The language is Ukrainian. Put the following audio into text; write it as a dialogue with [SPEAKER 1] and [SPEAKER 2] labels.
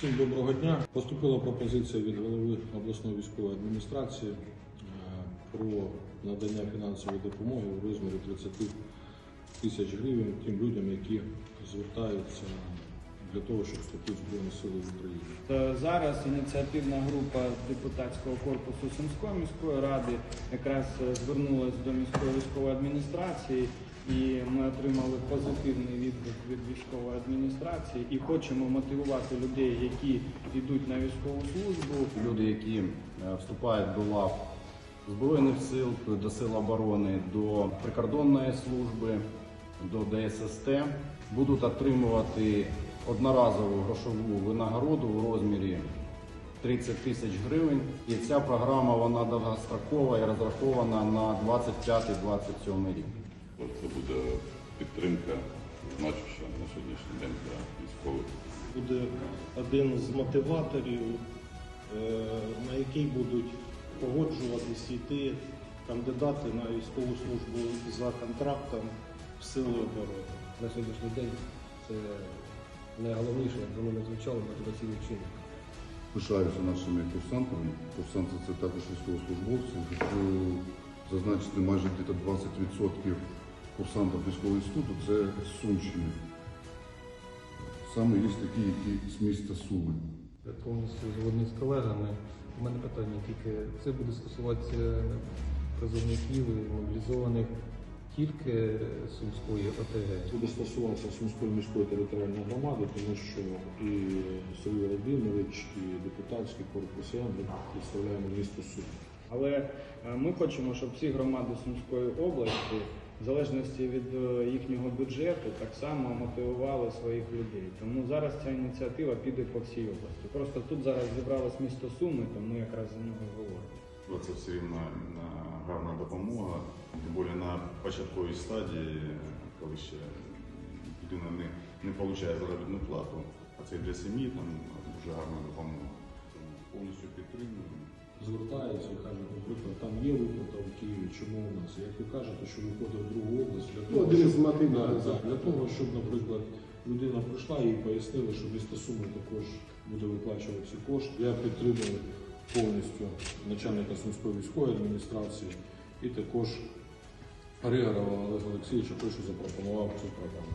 [SPEAKER 1] Всім доброго дня. Поступила пропозиція від голови обласної військової адміністрації е, про надання фінансової допомоги у розмірі 30 тисяч гривень тим людям, які звертаються для того, щоб вступити в Збройні Сили України.
[SPEAKER 2] Е, Зараз ініціативна група депутатського корпусу Сумської міської ради якраз е, звернулася до міської військової адміністрації, і ми отримали позитивний відгук від військової адміністрації і хочемо мотивувати людей, які йдуть на військову службу,
[SPEAKER 3] Люди, які е, вступають до лав Збройних сил, до сил оборони, до прикордонної служби, до ДССТ, будуть отримувати одноразову грошову винагороду у розмірі 30 тисяч гривень. І ця програма вона довгострокова і розрахована на 25-27 рік.
[SPEAKER 4] Це буде підтримка значуща на сьогоднішній день для військових.
[SPEAKER 5] буде один з мотиваторів, е, на який будуть погоджуватись йти кандидати на військову службу за контрактом в Сили оборони.
[SPEAKER 6] на сьогоднішній день це найголовніше, як воно не звучало, мотиваційний чинник.
[SPEAKER 7] Пишаюся нашими курсантами. Курсанти це також військовослужбовці. Хочу зазначити майже десь 20% курсантів військового інституту це з Сумщини. Саме є такі, які з міста Суми.
[SPEAKER 6] Я повністю згодний з колегами. У мене питання тільки це буде стосуватися призовників і мобілізованих тільки Сумської ОТГ.
[SPEAKER 1] Буде стосуватися Сумської міської територіальної громади, тому що і Сергій Володимирович, і депутатський корпус я представляємо місто Суми.
[SPEAKER 2] Але е, ми хочемо, щоб всі громади Сумської області, в залежності від е, їхнього бюджету, так само мотивували своїх людей. Тому зараз ця ініціатива піде по всій області. Просто тут зараз зібралось місто Суми, тому якраз за нього говоримо.
[SPEAKER 4] Це все рівно е, гарна допомога, тим більше на початковій стадії, коли ще людина не, не отримує заробітну плату, а це для сім'ї там дуже гарна допомога. Тому Повністю підтримую.
[SPEAKER 1] звертаються і кажуть, наприклад, там є виплата в Києві, чому у нас? Як ви кажете, що виходить в другу область для того,
[SPEAKER 5] один
[SPEAKER 1] щоб, Да, да, для того, щоб, наприклад, людина прийшла і пояснили, що місто Суми також буде виплачувати ці кошти. Я підтримую повністю начальника Сумської військової адміністрації і також Ригорова Олега Олексійовича, що запропонував цю програму.